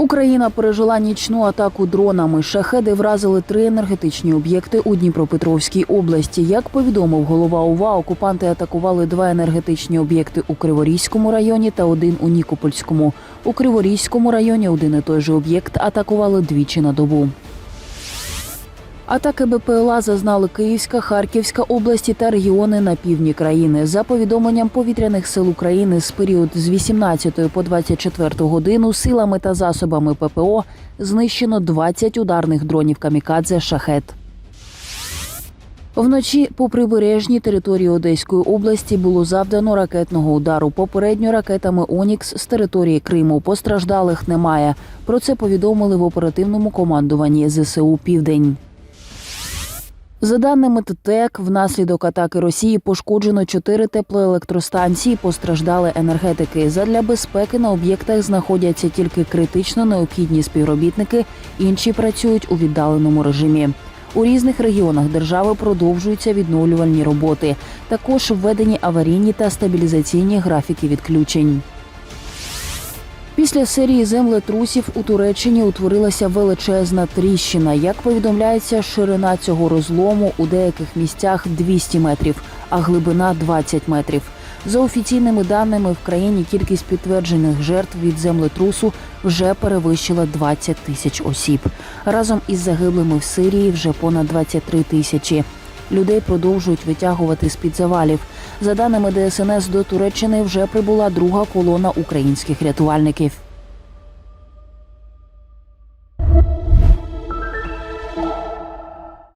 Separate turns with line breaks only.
Україна пережила нічну атаку дронами. Шахеди вразили три енергетичні об'єкти у Дніпропетровській області. Як повідомив голова УВА, окупанти атакували два енергетичні об'єкти у Криворізькому районі та один у Нікопольському. У Криворізькому районі один і той же об'єкт атакували двічі на добу. Атаки БПЛА зазнали Київська, Харківська області та регіони на півдні країни. За повідомленням повітряних сил України з період з 18 по 24 годину силами та засобами ППО знищено 20 ударних дронів камікадзе шахет. Вночі по прибережній території Одеської області було завдано ракетного удару. Попередньо ракетами Онікс з території Криму постраждалих немає. Про це повідомили в оперативному командуванні ЗСУ Південь. За даними ТТЕК, внаслідок атаки Росії пошкоджено чотири теплоелектростанції. Постраждали енергетики. Задля безпеки на об'єктах знаходяться тільки критично необхідні співробітники. Інші працюють у віддаленому режимі. У різних регіонах держави продовжуються відновлювальні роботи. Також введені аварійні та стабілізаційні графіки відключень. Після серії землетрусів у Туреччині утворилася величезна тріщина. Як повідомляється, ширина цього розлому у деяких місцях 200 метрів, а глибина 20 метрів. За офіційними даними, в країні кількість підтверджених жертв від землетрусу вже перевищила 20 тисяч осіб. Разом із загиблими в Сирії вже понад 23 тисячі. Людей продовжують витягувати з під завалів. За даними ДСНС, до Туреччини вже прибула друга колона українських рятувальників.